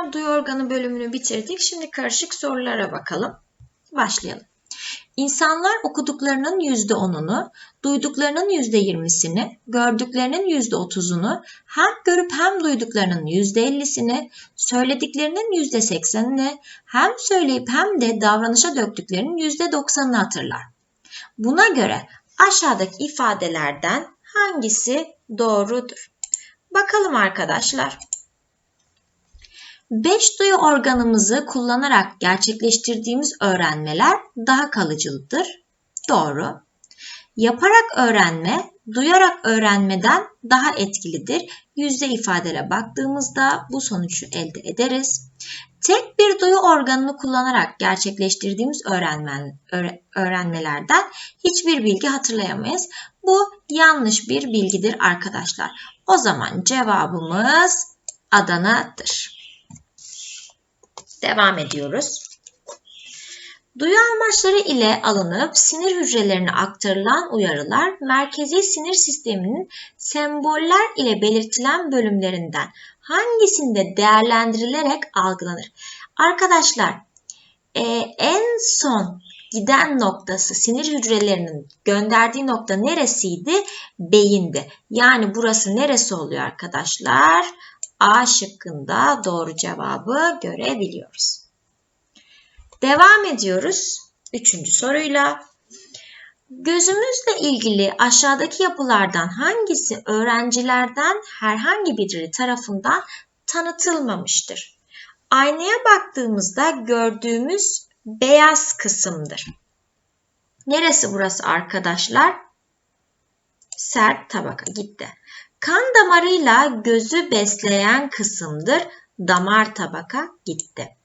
arkadaşlar duyu organı bölümünü bitirdik. Şimdi karışık sorulara bakalım. Başlayalım. İnsanlar okuduklarının %10'unu, duyduklarının %20'sini, gördüklerinin %30'unu, hem görüp hem duyduklarının %50'sini, söylediklerinin %80'ini, hem söyleyip hem de davranışa döktüklerinin %90'ını hatırlar. Buna göre aşağıdaki ifadelerden hangisi doğrudur? Bakalım arkadaşlar. Beş duyu organımızı kullanarak gerçekleştirdiğimiz öğrenmeler daha kalıcılıdır. Doğru. Yaparak öğrenme, duyarak öğrenmeden daha etkilidir. Yüzde ifadele baktığımızda bu sonucu elde ederiz. Tek bir duyu organını kullanarak gerçekleştirdiğimiz öğrenme, öğrenmelerden hiçbir bilgi hatırlayamayız. Bu yanlış bir bilgidir arkadaşlar. O zaman cevabımız Adana'dır. Devam ediyoruz. Duyu amaçları ile alınıp sinir hücrelerine aktarılan uyarılar merkezi sinir sisteminin semboller ile belirtilen bölümlerinden hangisinde değerlendirilerek algılanır? Arkadaşlar e, en son giden noktası sinir hücrelerinin gönderdiği nokta neresiydi? Beyindi. Yani burası neresi oluyor arkadaşlar? A şıkkında doğru cevabı görebiliyoruz. Devam ediyoruz. Üçüncü soruyla. Gözümüzle ilgili aşağıdaki yapılardan hangisi öğrencilerden herhangi biri tarafından tanıtılmamıştır? Aynaya baktığımızda gördüğümüz beyaz kısımdır. Neresi burası arkadaşlar? Sert tabaka gitti. Kan damarıyla gözü besleyen kısımdır. Damar tabaka gitti.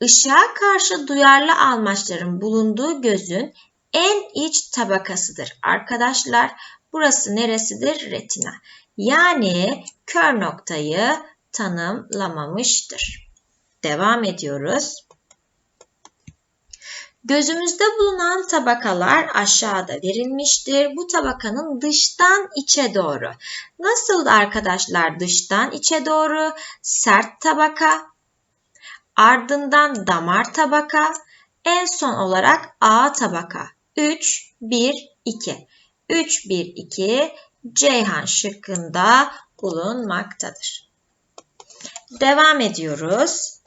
Işığa karşı duyarlı almaçların bulunduğu gözün en iç tabakasıdır. Arkadaşlar burası neresidir? Retina. Yani kör noktayı tanımlamamıştır. Devam ediyoruz. Gözümüzde bulunan tabakalar aşağıda verilmiştir. Bu tabakanın dıştan içe doğru. Nasıl arkadaşlar dıştan içe doğru? Sert tabaka, ardından damar tabaka, en son olarak A tabaka. 3, 1, 2. 3, 1, 2 Ceyhan şıkkında bulunmaktadır. Devam ediyoruz.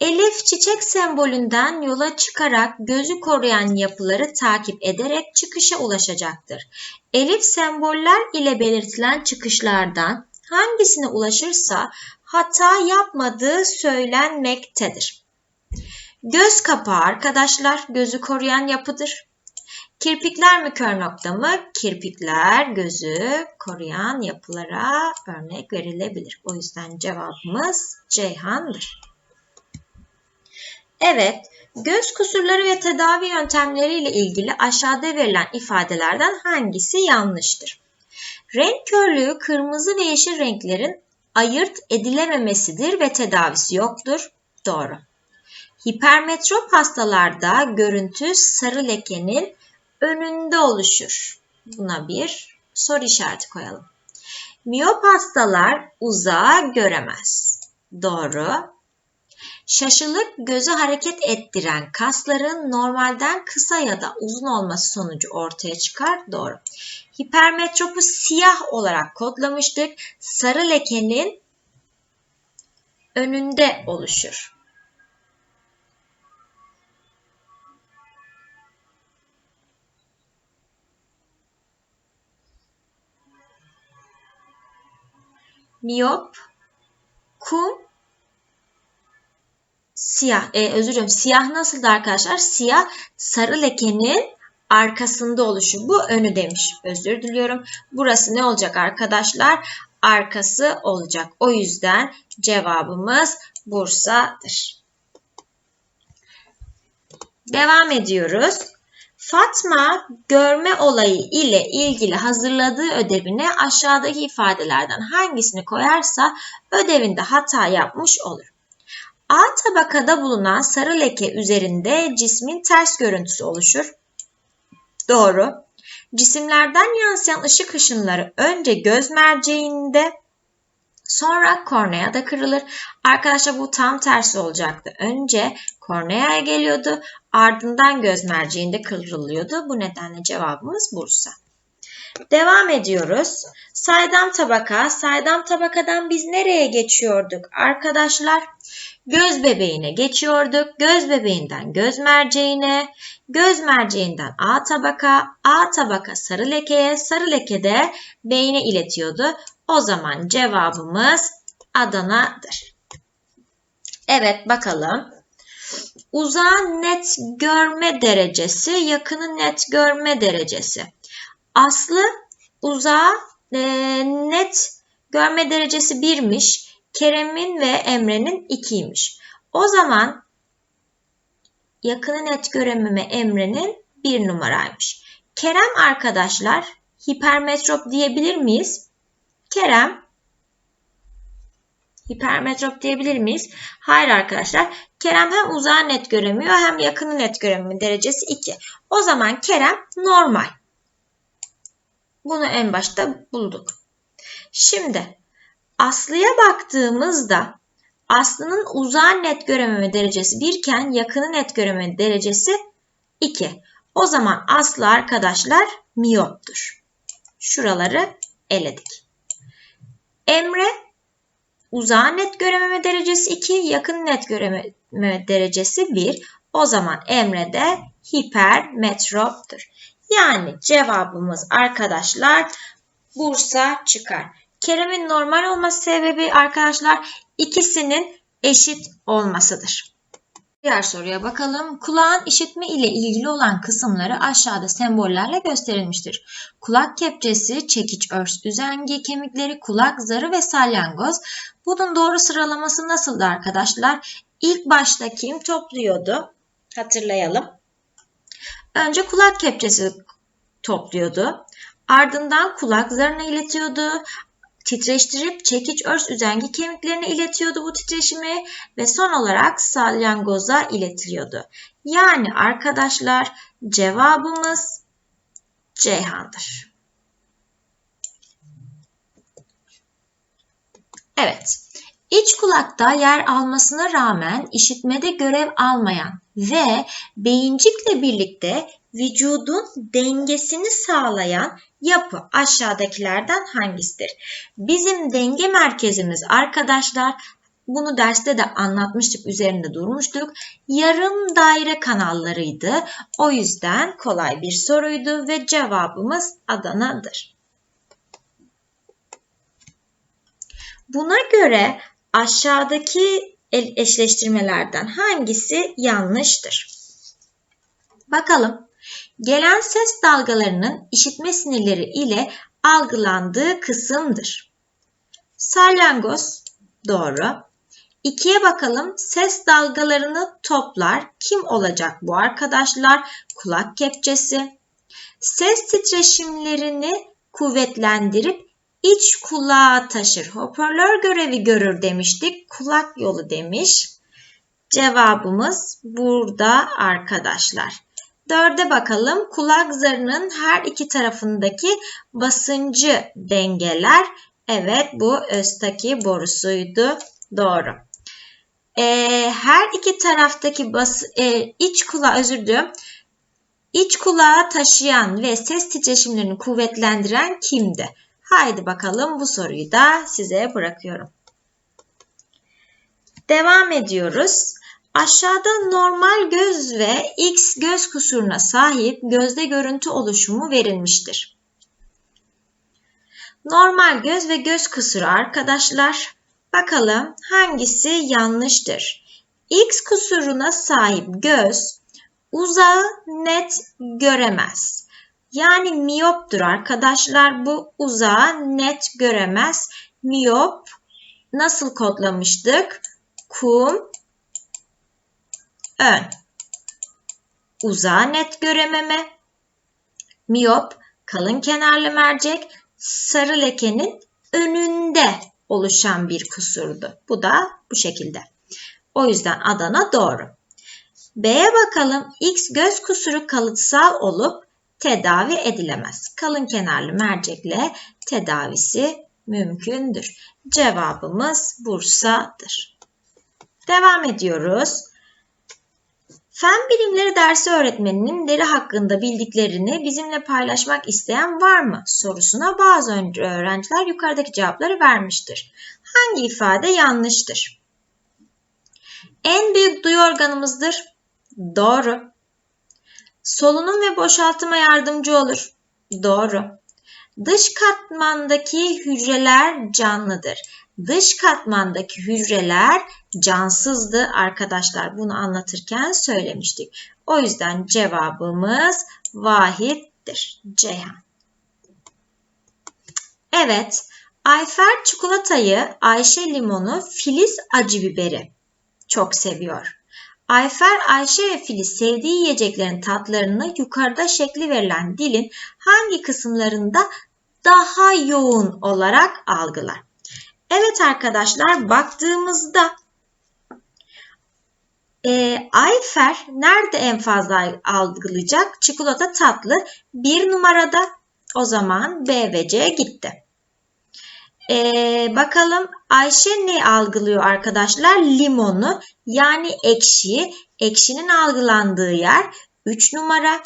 Elif çiçek sembolünden yola çıkarak gözü koruyan yapıları takip ederek çıkışa ulaşacaktır. Elif semboller ile belirtilen çıkışlardan hangisine ulaşırsa hata yapmadığı söylenmektedir. Göz kapağı arkadaşlar gözü koruyan yapıdır. Kirpikler mi kör nokta mı? Kirpikler gözü koruyan yapılara örnek verilebilir. O yüzden cevabımız Ceyhan'dır. Evet, göz kusurları ve tedavi yöntemleriyle ilgili aşağıda verilen ifadelerden hangisi yanlıştır? Renk körlüğü kırmızı ve yeşil renklerin ayırt edilememesidir ve tedavisi yoktur. Doğru. Hipermetrop hastalarda görüntü sarı lekenin önünde oluşur. Buna bir soru işareti koyalım. Miyop hastalar uzağa göremez. Doğru. Şaşılık gözü hareket ettiren kasların normalden kısa ya da uzun olması sonucu ortaya çıkar. Doğru. Hipermetropu siyah olarak kodlamıştık. Sarı lekenin önünde oluşur. Miyop, kum siyah, e, özür dilerim siyah nasıldı arkadaşlar? Siyah sarı lekenin arkasında oluşu. Bu önü demiş. Özür diliyorum. Burası ne olacak arkadaşlar? Arkası olacak. O yüzden cevabımız Bursa'dır. Devam ediyoruz. Fatma görme olayı ile ilgili hazırladığı ödevine aşağıdaki ifadelerden hangisini koyarsa ödevinde hata yapmış olur. A tabakada bulunan sarı leke üzerinde cismin ters görüntüsü oluşur. Doğru. Cisimlerden yansıyan ışık ışınları önce göz merceğinde, Sonra kornea da kırılır. Arkadaşlar bu tam tersi olacaktı. Önce korneaya geliyordu. Ardından göz merceğinde kırılıyordu. Bu nedenle cevabımız Bursa. Devam ediyoruz. Saydam tabaka. Saydam tabakadan biz nereye geçiyorduk arkadaşlar? Göz bebeğine geçiyorduk. Göz bebeğinden göz merceğine, göz merceğinden A tabaka, A tabaka sarı lekeye, sarı leke de beyine iletiyordu. O zaman cevabımız Adana'dır. Evet bakalım. Uzağın net görme derecesi, yakının net görme derecesi. Aslı uzağa e, net görme derecesi 1'miş. Kerem'in ve Emre'nin 2'ymiş. O zaman yakını net görememe Emre'nin 1 numaraymış. Kerem arkadaşlar hipermetrop diyebilir miyiz? Kerem hipermetrop diyebilir miyiz? Hayır arkadaşlar. Kerem hem uzağı net göremiyor hem yakını net göremiyor. Derecesi 2. O zaman Kerem normal. Bunu en başta bulduk. Şimdi Aslı'ya baktığımızda Aslı'nın uzağı net görememe derecesi 1 iken yakını net görememe derecesi 2. O zaman Aslı arkadaşlar miyoptur. Şuraları eledik. Emre uzağı net görememe derecesi 2, yakın net görememe derecesi 1. O zaman Emre de hipermetroptur. Yani cevabımız arkadaşlar Bursa çıkar. Kerem'in normal olması sebebi arkadaşlar ikisinin eşit olmasıdır. Diğer soruya bakalım. Kulağın işitme ile ilgili olan kısımları aşağıda sembollerle gösterilmiştir. Kulak kepçesi, çekiç örs üzengi, kemikleri, kulak zarı ve salyangoz. Bunun doğru sıralaması nasıldı arkadaşlar? İlk başta kim topluyordu? Hatırlayalım. Önce kulak kepçesi topluyordu. Ardından kulak zarına iletiyordu. Titreştirip çekiç örs üzengi kemiklerine iletiyordu bu titreşimi ve son olarak salyangoza iletiliyordu. Yani arkadaşlar cevabımız Ceyhan'dır. Evet. İç kulakta yer almasına rağmen işitmede görev almayan ve beyincikle birlikte vücudun dengesini sağlayan yapı aşağıdakilerden hangisidir? Bizim denge merkezimiz arkadaşlar bunu derste de anlatmıştık, üzerinde durmuştuk. Yarım daire kanallarıydı. O yüzden kolay bir soruydu ve cevabımız Adana'dır. Buna göre aşağıdaki eşleştirmelerden hangisi yanlıştır? Bakalım. Gelen ses dalgalarının işitme sinirleri ile algılandığı kısımdır. Salyangoz doğru. İkiye bakalım. Ses dalgalarını toplar. Kim olacak bu arkadaşlar? Kulak kepçesi. Ses titreşimlerini kuvvetlendirip iç kulağa taşır. Hoparlör görevi görür demiştik. Kulak yolu demiş. Cevabımız burada arkadaşlar. Dörde bakalım. Kulak zarının her iki tarafındaki basıncı dengeler. Evet bu östaki borusuydu. Doğru. Ee, her iki taraftaki bas, e, iç kulağı özür diliyorum. İç kulağı taşıyan ve ses titreşimlerini kuvvetlendiren kimdi? Haydi bakalım bu soruyu da size bırakıyorum. Devam ediyoruz. Aşağıda normal göz ve X göz kusuruna sahip gözde görüntü oluşumu verilmiştir. Normal göz ve göz kusuru arkadaşlar. Bakalım hangisi yanlıştır? X kusuruna sahip göz uzağı net göremez. Yani miyoptur arkadaşlar. Bu uzağı net göremez. Miyop nasıl kodlamıştık? Kum ön. Uzağı net görememe. Miyop kalın kenarlı mercek sarı lekenin önünde oluşan bir kusurdu. Bu da bu şekilde. O yüzden Adana doğru. B'ye bakalım. X göz kusuru kalıtsal olup tedavi edilemez. Kalın kenarlı mercekle tedavisi mümkündür. Cevabımız Bursa'dır. Devam ediyoruz. Fen bilimleri dersi öğretmeninin deri hakkında bildiklerini bizimle paylaşmak isteyen var mı? sorusuna bazı öğrenciler yukarıdaki cevapları vermiştir. Hangi ifade yanlıştır? En büyük duyu organımızdır. Doğru. Solunum ve boşaltıma yardımcı olur. Doğru. Dış katmandaki hücreler canlıdır. Dış katmandaki hücreler cansızdı arkadaşlar. Bunu anlatırken söylemiştik. O yüzden cevabımız vahittir. Ceyhan. Evet. Ayfer çikolatayı, Ayşe limonu, Filiz acı biberi çok seviyor. Ayfer, Ayşe ve Filiz sevdiği yiyeceklerin tatlarını yukarıda şekli verilen dilin hangi kısımlarında daha yoğun olarak algılar? Evet arkadaşlar baktığımızda e, Ayfer nerede en fazla algılayacak? Çikolata tatlı bir numarada. O zaman B ve C gitti. Ee, bakalım Ayşe ne algılıyor arkadaşlar? Limonu yani ekşi. Ekşinin algılandığı yer 3 numara.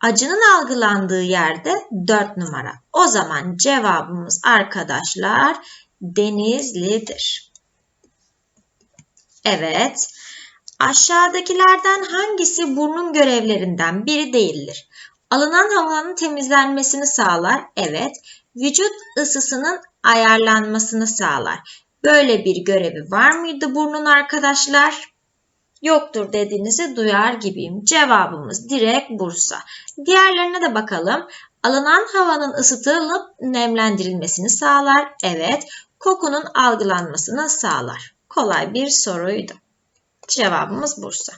Acının algılandığı yerde 4 numara. O zaman cevabımız arkadaşlar Denizli'dir. Evet. Aşağıdakilerden hangisi burnun görevlerinden biri değildir? Alınan havanın temizlenmesini sağlar. Evet vücut ısısının ayarlanmasını sağlar. Böyle bir görevi var mıydı burnun arkadaşlar? Yoktur dediğinizi duyar gibiyim. Cevabımız direkt Bursa. Diğerlerine de bakalım. Alınan havanın ısıtılıp nemlendirilmesini sağlar. Evet. Kokunun algılanmasını sağlar. Kolay bir soruydu. Cevabımız Bursa.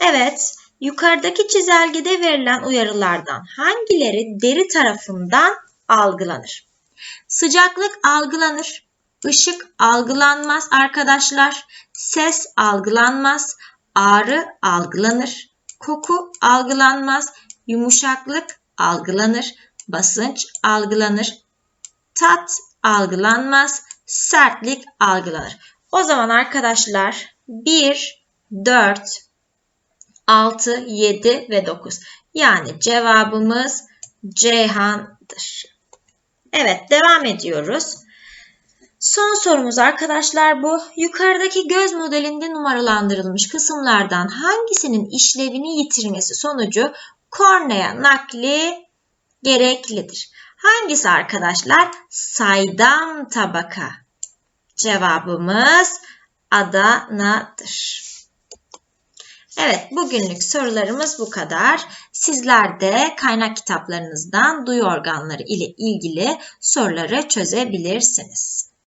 Evet. Yukarıdaki çizelgede verilen uyarılardan hangileri deri tarafından algılanır. Sıcaklık algılanır. Işık algılanmaz arkadaşlar. Ses algılanmaz. Ağrı algılanır. Koku algılanmaz. Yumuşaklık algılanır. Basınç algılanır. Tat algılanmaz. Sertlik algılanır. O zaman arkadaşlar 1, 4, 6, 7 ve 9. Yani cevabımız Ceyhan'dır. Evet devam ediyoruz. Son sorumuz arkadaşlar bu. Yukarıdaki göz modelinde numaralandırılmış kısımlardan hangisinin işlevini yitirmesi sonucu kornea nakli gereklidir? Hangisi arkadaşlar? Saydam tabaka. Cevabımız Adana'dır. Evet, bugünlük sorularımız bu kadar. Sizler de kaynak kitaplarınızdan duyu organları ile ilgili soruları çözebilirsiniz.